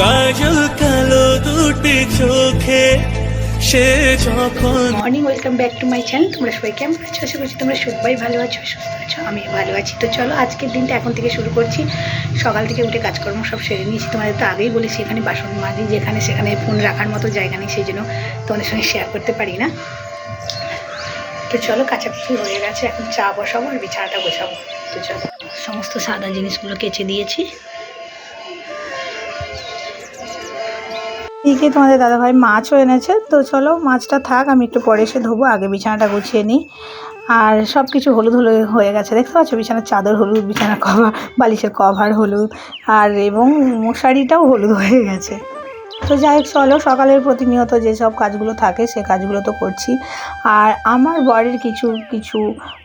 কাজল কালো দুটি চোখে, সে যখন morning welcome back to my channel তোমরা সবাই কেমন আছো? আশা করছি তোমরা সবাই ভালো আছো, সুস্থ আছো আমি ভালো আছি। তো চলো, আজকের দিনটা এখন থেকে শুরু করছি। সকাল থেকে উঠে কাজকর্ম সব সেরে নিয়েছি। তোমাদের তো আগেই বলেছি, এখানে বাসন মাজি, যেখানে সেখানে ফোন রাখার মতো জায়গা নেই, সেই জন্য তোমাদের সঙ্গে শেয়ার করতে পারি না। তো চলো কাছাকাছি হয়ে গেছে, এখন চা বসাবো আর বিছানাটা বসাবো তো চলো, সমস্ত সাদা জিনিসগুলো কেচে দিয়েছি। এদিকে তোমাদের দাদাভাই মাছও এনেছে। তো চলো মাছটা থাক, আমি একটু পরে এসে ধোবো, আগে বিছানাটা গুছিয়ে নিই। আর সব কিছু হলুদ হলুদ হয়ে গেছে। দেখতে পাচ্ছ, বিছানার চাদর হলুদ, বিছানার কভার, বালিশের কভার হলুদ, আর এবং মশারিটাও হলুদ হয়ে গেছে। তো যাই হোক, চলো, সকালের প্রতিনিয়ত যেসব কাজগুলো থাকে, সে কাজগুলো তো করছি। আর আমার বরের কিছু কিছু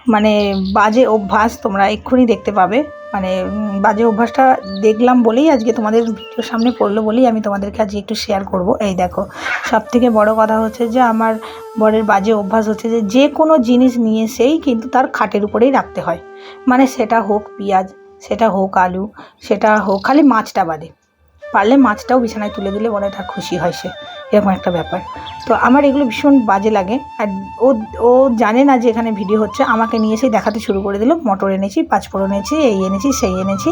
মানে বাজে অভ্যাস তোমরা এক্ষুনি দেখতে পাবে। মানে বাজে অভ্যাসটা দেখলাম বলেই আজকে তোমাদের ভিডিওর সামনে পড়ল বলেই আমি তোমাদেরকে আজকে একটু শেয়ার করব। এই দেখো সব থেকে বড় কথা হচ্ছে যে, আমার বরের বাজে অভ্যাস হচ্ছে যে যে কোনো জিনিস নিয়ে সেই কিন্তু তার খাটের উপরেই রাখতে হয়। মানে সেটা হোক পেঁয়াজ, সেটা হোক আলু, সেটা হোক, খালি মাছটা বাদে। পারলে মাছটাও বিছানায় তুলে দিলে বড় একটা খুশি হয় সে। এরকম একটা ব্যাপার। তো আমার এগুলো ভীষণ বাজে লাগে। আর ও ও জানে না যে এখানে ভিডিও হচ্ছে। আমাকে নিয়ে এসেই দেখাতে শুরু করে দিল। মটর এনেছি পাঁচফোড়ন এনেছি, এই এনেছি, সেই এনেছি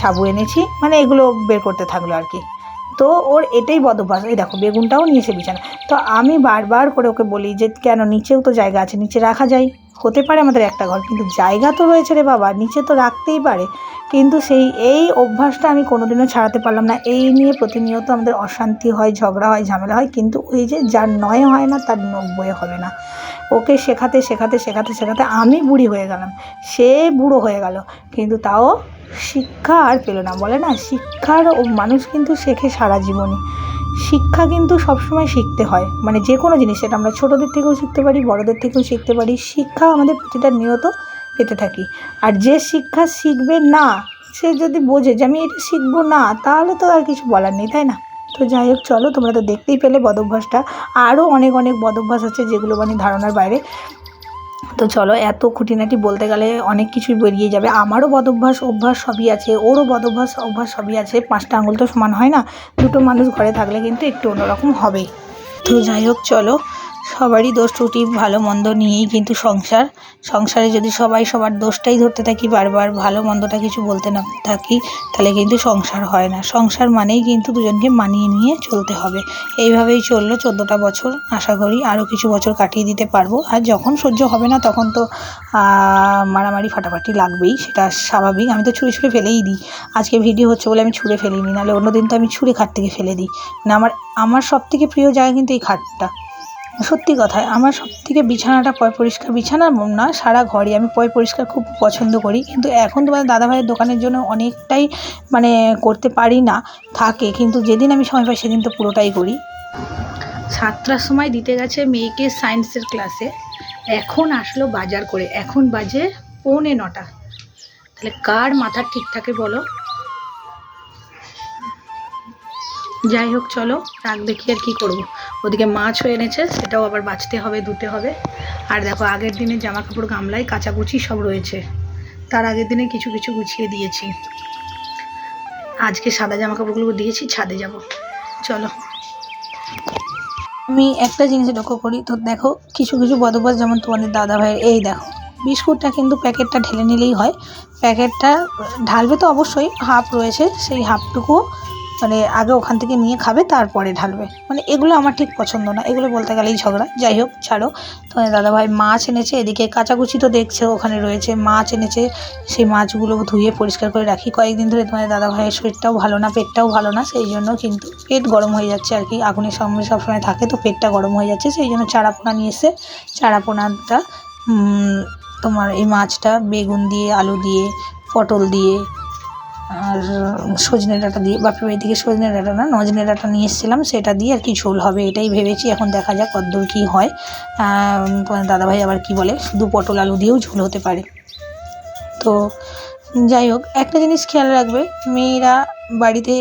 সাবু এনেছি। মানে এগুলো বের করতে থাকল আর কি। তো ওর এটাই বদভ্যাস এই দেখো, বেগুনটাও নিয়েছে বিছানা। তো আমি বারবার করে ওকে বলি যে, কেন? নিচেও তো জায়গা আছে। নিচে রাখা যায়। হতে পারে আমাদের একটা ঘর, কিন্তু জায়গা তো রয়েছে রে বাবা, নিচে তো রাখতেই পারে। কিন্তু সেই এই অভ্যাসটা আমি কোনোদিনও ছাড়াতে পারলাম না। এই নিয়ে প্রতিনিয়ত আমাদের অশান্তি হয়, ঝগড়া হয়, ঝামেলা হয়, কিন্তু ওই যে যার নয় হয় না, তার নব্বই হবে না। ওকে শেখাতে শেখাতে শেখাতে শেখাতে আমি বুড়ি হয়ে গেলাম। সে বুড়ো হয়ে গেল, কিন্তু তাও শিক্ষা আর পেল না। বলে না, শিক্ষার মানুষ কিন্তু শেখে সারা জীবনই। শিক্ষা কিন্তু সবসময় শিখতে হয়। মানে যে কোনো জিনিস, সেটা আমরা ছোটোদের থেকেও শিখতে পারি, বড়দের থেকেও শিখতে পারি, শিক্ষা আমাদের প্রতিটা নিয়ত পেতে থাকি। আর যে শিক্ষা শিখবে না, সে যদি বোঝে যে আমি এটা শিখব না, তাহলে তো আর কিছু বলার নেই, তাই না? তো যাই হোক, চলো তোমরা তো দেখতেই পেলে বদভ্যাসটা। আরও অনেক অনেক বদভ্যাস আছে যেগুলো মানে ধারণার বাইরে। তো চলো, এত খুঁটিনাটি বলতে গেলে অনেক কিছুই বেরিয়ে যাবে। আমারও বদভ্যাস অভ্যাস সবই আছে, ওরও বদ অভ্যাস অভ্যাস সবই আছে। পাঁচটা আঙুল তো সমান হয় না, দুটো মানুষ ঘরে থাকলে কিন্তু একটু অন্যরকম হবে। তো যাই হোক, চলো সবারই দোষ ত্রুটি, ভালো মন্দ নিয়েই কিন্তু সংসার। সংসারে যদি সবাই সবার দোষটাই ধরতে থাকি, বারবার ভালো মন্দটা কিছু বলতে না থাকি, তাহলে কিন্তু সংসার হয় না। সংসার মানেই কিন্তু দুজনকে মানিয়ে নিয়ে চলতে হবে। এইভাবেই চলল চোদ্দোটা বছর। আশা করি আরও কিছু বছর কাটিয়ে দিতে পারব। আর যখন সহ্য হবে না, তখন তো মারামারি ফাটাফাটি লাগবেই, সেটা স্বাভাবিক। আমি তো ছুঁড়ে ছুঁড়ে ফেলেই দিই। আজকে ভিডিও হচ্ছে বলে আমি ছুঁড়ে ফেলিনি, নাহলে অন্যদিন তো আমি ছুঁড়ে খাট থেকে ফেলে দিই। না, আমার আমার সব থেকে প্রিয় জায়গা কিন্তু এই খাটটা। সত্যি কথায় আমার সব থেকে বিছানাটা পয় পরিষ্কার, বিছানা না, সারা ঘরই। আমি পয় পরিষ্কার খুব পছন্দ করি, কিন্তু এখন তোমাদের দাদাভাইয়ের দোকানের জন্য অনেকটাই মানে করতে পারি না, থাকে। কিন্তু যেদিন আমি সময় পাই সেদিন তো পুরোটাই করি। সাতটার সময় দিতে গেছে মেয়েকে সায়েন্সের ক্লাসে। এখন আসলো বাজার করে। এখন বাজে পৌনে নটা। তাহলে কার মাথা ঠিক থাকে বলো? যাই হোক, চলো, রাগ দেখি আর কি করব। ওদিকে মাছও এনেছে, সেটাও আবার বাঁচতে হবে, ধুতে হবে। আর দেখো, আগের দিনে জামা কাপড় গামলায় কাচাকুচি সব রয়েছে। তার আগের দিনে কিছু কিছু গুছিয়ে দিয়েছি। আজকে সাদা জামা কাপড়গুলো দিয়েছি, ছাদে যাব। চলো। আমি একটা জিনিস লক্ষ্য করি, তো দেখো, কিছু কিছু বদভ্যাস যেমন তোমাদের দাদা ভাইয়ের এই দেখো। বিস্কুটটা কিন্তু প্যাকেটটা ঢেলে নিলেই হয়। প্যাকেটটা ঢালবে তো অবশ্যই, হাফ রয়েছে, সেই হাফটুকু মানে আগে ওখান থেকে নিয়ে খাবে, তারপরে ঢালবে। মানে এগুলো আমার ঠিক পছন্দ না। এগুলো বলতে গেলেই ঝগড়া। যাই হোক, ছাড়ো। তোমাদের দাদাভাই মাছ এনেছে, এদিকে কাচাকুচি তো দেখছে, ওখানে রয়েছে মাছ এনেছে। সেই মাছগুলো ধুয়ে পরিষ্কার করে রাখি। কয়েকদিন ধরে তোমাদের দাদাভাইয়ের শরীরটাও ভালো না, পেটটাও ভালো না, সেই জন্য কিন্তু পেট গরম হয়ে যাচ্ছে আর কি। আগুনের সামনে সবসময় থাকে, তো পেটটা গরম হয়ে যাচ্ছে, সেই জন্য চারাপোনা নিয়ে এসে চারাপোনাটা তোমার এই মাছটা বেগুন দিয়ে, আলু দিয়ে, পটল দিয়ে আর সজনে ডাঁটা দিয়ে, বাপের বাড়ি থেকে সজনে ডাঁটা না নজনে ডাঁটা নিয়ে এসেছিলাম, সেটা দিয়ে আর কি ঝোল হবে, এটাই ভেবেছি, এখন দেখা যাক কতদূর কী হয়। দাদাভাই আবার কি বলে, শুধু পটল আলু দিয়েও ঝোল হতে পারে। তো যাই হোক, একটা জিনিস খেয়াল রাখবে, মেয়েরা বাড়িতে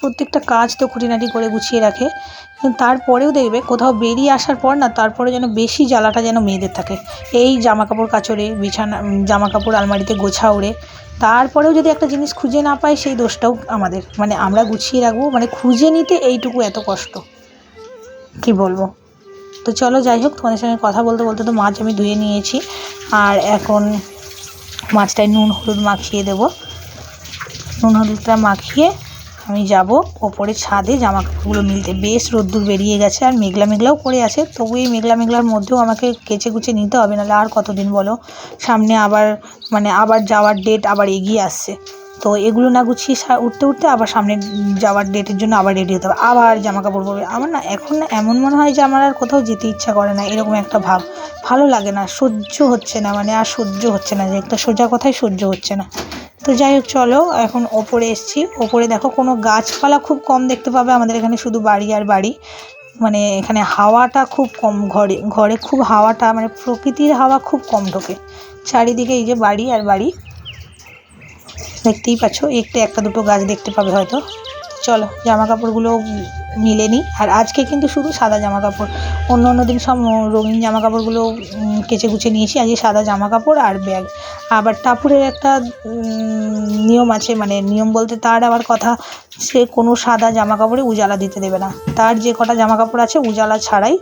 প্রত্যেকটা কাজ তো খুঁটিনাটি করে গুছিয়ে রাখে তারপরেও দেখবে কোথাও বেরিয়ে আসার পর না তারপরে যেন বেশি জ্বালাটা যেন মেয়েদের থাকে। এই জামা কাপড় কাচড়ে, বিছানা জামা কাপড় আলমারিতে গোছা ওড়ে। তারপরেও যদি একটা জিনিস খুঁজে না পাই সেই দোষটাও আমাদের। মানে আমরা গুছিয়ে রাখব মানে খুঁজে নিতে এইটুকু এত কষ্ট। কি বলব? তো চলো যাই হোক, তোমাদের সঙ্গে কথা বলতে বলতে তো মাছ আমি ধুয়ে নিয়েছি। আর এখন মাছটায় নুন, হলুদ মাখিয়ে দেবো। নুন, হলুদটা মাখিয়ে আমি যাব। ওপরে ছাদে জামা কাপড়গুলো মিলতে। বেশ রোদ্দুর বেরিয়ে গেছে আর মেঘলা মেঘলাও করে আছে। তবু এই মেঘলা মেঘলার মধ্যেও আমাকে কেচে কুচে নিতে হবে, নাহলে আর কতদিন বলো? সামনে আবার মানে আবার যাওয়ার ডেট আবার এগিয়ে আসছে। তো এগুলো না গুছিয়ে উঠতে উঠতে আবার সামনে যাওয়ার ডেটের জন্য আবার রেডি হতে হবে। আবার জামা কাপড় পরবে। আমার না এখন না এমন মনে হয় যে আমার আর কোথাও যেতে ইচ্ছা করে না, এরকম একটা ভাব। ভালো লাগে না, সহ্য হচ্ছে না মানে আর সহ্য হচ্ছে না যে একটা সোজা কথাই সহ্য হচ্ছে না। তো যাই হোক, চলো, এখন ওপরে এসছি। ওপরে দেখো, কোনো গাছপালা খুব কম দেখতে পাবে। আমাদের এখানে শুধু বাড়ি আর বাড়ি। মানে এখানে হাওয়াটা খুব কম, ঘরে ঘরে খুব হাওয়াটা মানে প্রকৃতির হাওয়া খুব কম ঢোকে। চারিদিকে এই যে বাড়ি আর বাড়ি। দেখতেই পাচ্ছ, একটু একটা দুটো গাছ দেখতে পাবে হয়তো। চলো জামা কাপড়গুলো মিলে নিই আর আজকে কিন্তু শুধু সাদা জামা কাপড় অন্য অন্য দিন সব রঙিন জামা কাপড়গুলো কেচে কুচে নিয়েছি। আজকে সাদা জামা কাপড় আর ব্যাগ। আবার টাপুরের একটা নিয়ম আছে মানে নিয়ম বলতে তার আবার কথা, সে কোনো সাদা জামা কাপড়ে উজালা দিতে দেবে না। তার যে কটা জামা কাপড় আছে, উজালা ছাড়াই।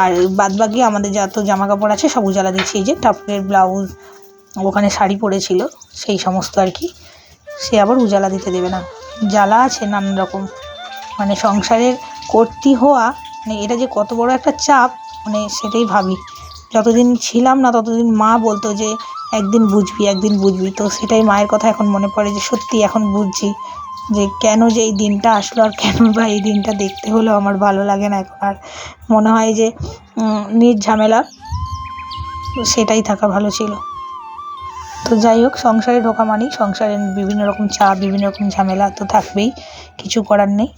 আর বাদবাকি আমাদের যত জামা কাপড় আছে, সব উজালা দিচ্ছি। এই যে টাপুরের ব্লাউজ, ওখানে শাড়ি পরেছিল, সেই সমস্ত আর কি। সে আবার উজালা দিতে দেবে না। জ্বালা আছে নানান রকম। মানে সংসারের কর্তি হওয়া মানে এটা যে কত বড় একটা চাপ মানে সেটাই ভাবি। যতদিন ছিলাম না, ততদিন মা বলতো যে, একদিন বুঝবি একদিন বুঝবি। তো সেটাই মায়ের কথা এখন মনে পড়ে যে, সত্যি এখন বুঝছি যে, কেন যে এই দিনটা আসলো আর কেন বা এই দিনটা দেখতে হলো আমার ভালো লাগে না এখন। আর মনে হয় যে নির্ঝামেলা সেটাই থাকা ভালো ছিল। তো যাই হোক, সংসারে ঢোকা মানেই সংসারে বিভিন্ন রকম চাপ, বিভিন্ন রকম ঝামেলা তো থাকবেই, কিছু করার নেই।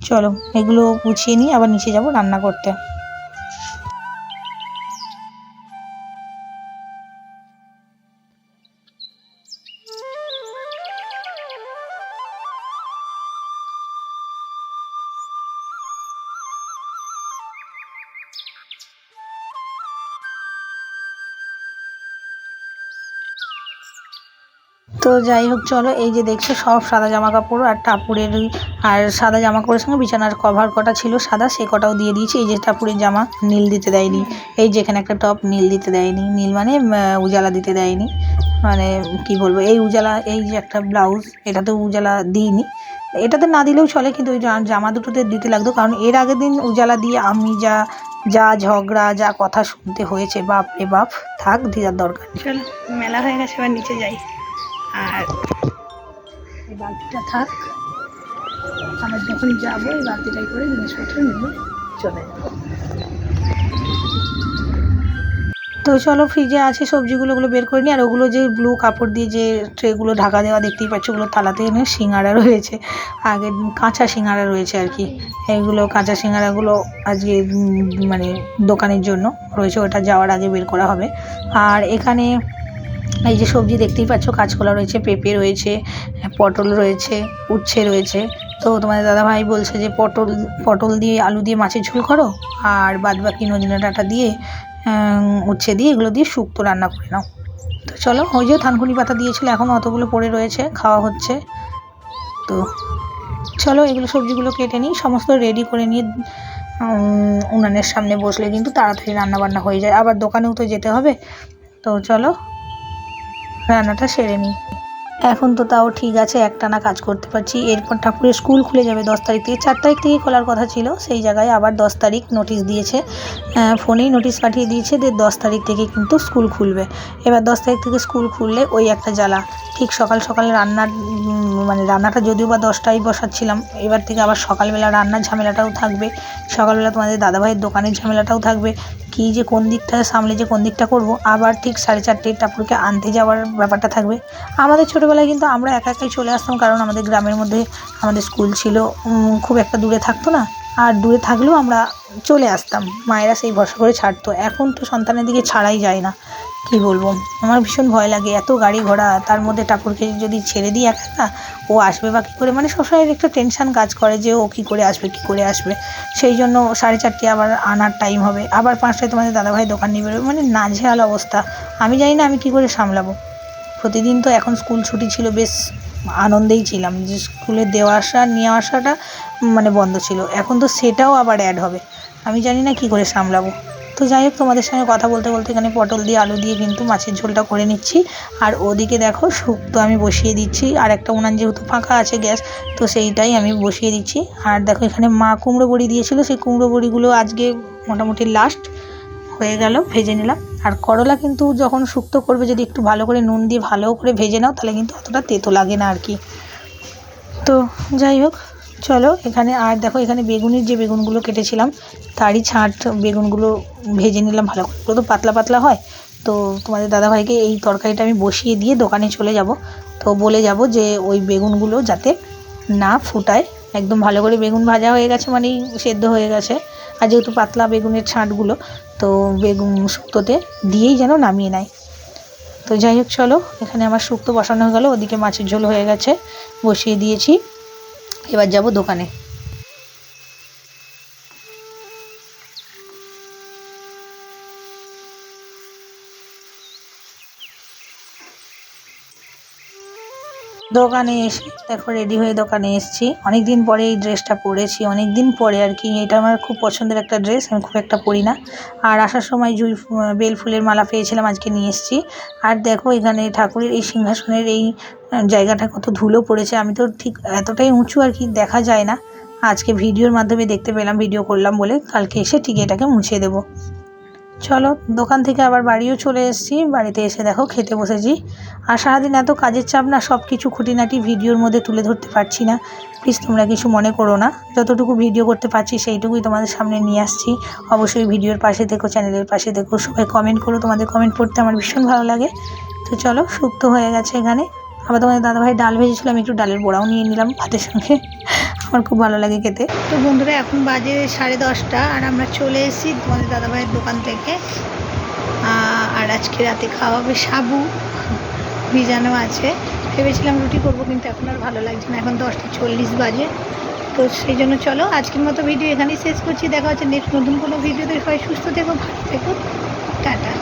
চলো এগুলো গুছিয়ে নিয়ে আবার নিচে যাব রান্না করতে। তো যাই হোক, চলো, এই যে দেখছ, সব সাদা জামা কাপড় আর টাপুরের আর সাদা জামা কাপড়ের সঙ্গে বিছানার কভার কটা ছিল সাদা, সে কটাও দিয়ে দিয়েছি। এই যে টাপুরের জামা, নীল দিতে দেয়নি। এই যেখানে একটা টপ নীল দিতে দেয়নি। নীল মানে উজালা দিতে দেয়নি। মানে কি বলব, এই উজালা, এই যে একটা ব্লাউজ এটাতে উজালা দিইনি। এটাতে না দিলেও চলে, কিন্তু ওই জামা দুটোতে দিতে লাগতো, কারণ এর আগের দিন উজালা দিয়ে আমি যা যা ঝগড়া, যা কথা শুনতে হয়েছে বাপ রে বাপ, থাক দেওয়ার দরকার। চলো, মেলা হয়ে গেছে, এবার নিচে যাই। আর এই বালতিটা থাক। আমরা যখন যাব, এই বালতিটাই করে জিনিসপত্র নিয়ে চলে যাব। তো চলো ফ্রিজে আছে সবজিগুলো, ওগুলো বের করে নিই আর ওগুলো যে ব্লু কাপড় দিয়ে যে ট্রেগুলো ঢাকা দেওয়া, দেখতেই পাচ্ছ ওগুলো তালাতে এনে সিঙ্গারা রয়েছে। আগে কাঁচা সিঙ্গারা রয়েছে আর কি। এইগুলো, কাঁচা সিঙ্গারাগুলো আজকে মানে দোকানের জন্য রয়েছে, ওটা যাওয়ার আগে বের করা হবে। আর এখানে এই যে সবজি দেখতেই পাচ্ছ, কাঁচকলা রয়েছে, পেঁপে রয়েছে, পটল রয়েছে, উচ্ছে রয়েছে। তো তোমাদের দাদাভাই বলছে যে পটল পটল দিয়ে আলু দিয়ে মাছের ঝোল করো, আর বাদ বাকি নদিনা ডাঁটা দিয়ে উচ্ছে দিয়ে এগুলো দিয়ে শুক্তো রান্না করে নাও। তো চলো, ওই যে থানকুনি পাতা দিয়েছিল, এখন অতগুলো পড়ে রয়েছে, খাওয়া হচ্ছে। তো চলো, এগুলো সবজিগুলো কেটে নিই, সমস্ত রেডি করে নিয়ে উনানের সামনে বসলে কিন্তু তাড়াতাড়ি রান্না বান্না হয়ে যায়। আবার দোকানেও তো যেতে হবে। তো চলো রান্নাটা সেরে নিই এখন তো তাও ঠিক আছে, একটানা কাজ করতে পারছি। এরপর ঠাকুরের স্কুল খুলে যাবে দশ তারিখ থেকে। চার তারিখ থেকে খোলার কথা ছিল, সেই জায়গায় আবার দশ তারিখ নোটিশ দিয়েছে। ফোনেই নোটিশ পাঠিয়ে দিয়েছে যে দশ তারিখ থেকে কিন্তু স্কুল খুলবে। এবার দশ তারিখ থেকে স্কুল খুললে ওই একটা জ্বালা। ঠিক সকাল সকাল রান্নার মানে রান্নাটা যদিও বা দশটায় বসাচ্ছিলাম, এবার থেকে আবার সকালবেলা রান্নার ঝামেলাটাও থাকবে। সকালবেলা তোমাদের দাদাভাইয়ের দোকানের ঝামেলাটাও থাকবে। কী যে কোন দিকটা সামলে যে কোন দিকটা করব, আবার ঠিক সাড়ে চারটে টাপুরকে আনতে যাওয়ার ব্যাপারটা থাকবে। আমাদের ছোটোবেলায় কিন্তু আমরা একা একাই চলে আসতাম, কারণ আমাদের গ্রামের মধ্যে আমাদের স্কুল ছিল খুব একটা দূরে থাকতো না। আর দূরে থাকলেও আমরা চলে আসতাম। মায়েরা সেই ভরসা করে ছাড়তো। এখন তো সন্তানের দিকে ছাড়াই যায় না। কি বলব? আমার ভীষণ ভয় লাগে। এত গাড়ি ঘোড়া, তার মধ্যে ঠাকুরকে যদি ছেড়ে দিই একা একা ও আসবে বা কী করে? মানে সবসময় একটা টেনশন কাজ করে যে ও কী করে আসবে, কী করে আসবে। সেই জন্য সাড়ে চারটে আবার আনার টাইম হবে। আবার পাঁচটায় তোমাদের দাদাভাই দোকান নিয়ে বেরোবে। মানে নাজেহাল অবস্থা। আমি জানি না আমি কী করে সামলাবো। প্রতিদিন তো এখন স্কুল ছুটি ছিল, বেশ আনন্দেই ছিলাম যে স্কুলে দেওয়া আসা, নিয়ে আসাটা মানে বন্ধ ছিল। এখন তো সেটাও আবার অ্যাড হবে। আমি জানি না কী করে সামলাবো। তো যাই হোক, তোমাদের সঙ্গে কথা বলতে বলতে এখানে পটল দিয়ে আলু দিয়ে কিন্তু মাছের ঝোলটা করে নিচ্ছি। আর ওদিকে দেখো শুক্তো আমি বসিয়ে দিচ্ছি। আর একটা উনান যেহেতু ফাঁকা আছে গ্যাস, তো সেইটাই আমি বসিয়ে দিচ্ছি। আর দেখো, এখানে মা কুমড়ো বড়ি দিয়েছিল। সেই কুমড়ো বড়িগুলো আজকে মোটামুটি লাস্ট হয়ে গেল, ভেজে নিলাম। আর করলা কিন্তু যখন শুক্তো করবে, যদি একটু ভালো করে নুন দিয়ে ভালো করে ভেজে নাও, তাহলে কিন্তু অতটা তেতো লাগে না আর কি। তো যাই হোক, চলো এখানে আর দেখো, এখানে বেগুনের যে বেগুনগুলো কেটেছিলাম, তারই ছাঁট বেগুনগুলো ভেজে নিলাম ভালো করে। ওগুলো তো পাতলা পাতলা হয়। তো তোমাদের দাদাভাইকে এই তরকারিটা আমি বসিয়ে দিয়ে দোকানে চলে যাব। তো বলে যাব যে ওই বেগুনগুলো যাতে না ফুটায়। একদম ভালো করে বেগুন ভাজা হয়ে গেছে মানেই সেদ্ধ হয়ে গেছে। আর যেহেতু পাতলা বেগুনের ছাঁটগুলো তো বেগুন শুক্তোতে দিয়েই যেন নামিয়ে নেয়। তো যাই হোক, চলো, এখানে আমার শুক্তো বসানো হয়ে গেলো, ওদিকে মাছের ঝোল হয়ে গেছে, বসিয়ে দিয়েছি। এবার যাব দোকানে। দোকানে এসে, দেখো রেডি হয়ে দোকানে এসেছি। অনেক দিন পরে এই ড্রেসটা পরেছি। অনেক দিন পরে আর কি, এটা আমার খুব পছন্দের একটা ড্রেস আমি খুব একটা পরি না। আর আসার সময় জুই বেল ফুলের মালা পেয়েছিলাম, আজকে নিয়ে এসেছি। আর দেখো এখানে ঠাকুরের এই সিংহাসনের এই জায়গাটা কত ধুলো পড়েছে। আমি তো ঠিক এতটাই উঁচু আর কি দেখা যায় না। আজকে ভিডিওর মাধ্যমে দেখতে পেলাম ভিডিও করলাম বলে, কালকে এসে ঠিক এটাকে মুছে দেবো। চলো, দোকান থেকে আবার বাড়িও চলে এসেছি। বাড়িতে এসে দেখো, খেতে বসেছি। আর সারাদিন এত কাজের চাপ না সব কিছু খুঁটিনাটি ভিডিওর মধ্যে তুলে ধরতে পারছি না। প্লিজ তোমরা কিছু মনে করো না। যতটুকু ভিডিও করতে পারছি, সেইটুকুই তোমাদের সামনে নিয়ে আসছি। অবশ্যই ভিডিওর পাশে দেখো, চ্যানেলের পাশে দেখো, সবাই কমেন্ট করো। তোমাদের কমেন্ট পড়তে আমার ভীষণ ভালো লাগে। তো চলো শুক্তো হয়ে গেছে এখানে। আবার তোমাদের দাদাভাই ডাল ভেজেছিল, আমি একটু ডালের বড়াও নিয়ে নিলাম ভাতের সঙ্গে। আমার খুব ভালো লাগে খেতে। তো বন্ধুরা, এখন বাজে সাড়ে দশটা আর আমরা চলে এসেছি তোমাদের দাদাভাইয়ের দোকান থেকে। আর আজকে রাতে খাওয়া হবে সাবু। ভিজানো আছে। ভেবেছিলাম রুটি করব, কিন্তু এখন আর ভালো লাগছে না। এখন দশটা চল্লিশ বাজে। তো সেই জন্য চলো, আজকের মতো ভিডিও এখানেই শেষ করছি। দেখা হচ্ছে নেক্সট নতুন কোনো ভিডিওতে। সবাই সুস্থ থেকো, ভালো থেকো। টাটা।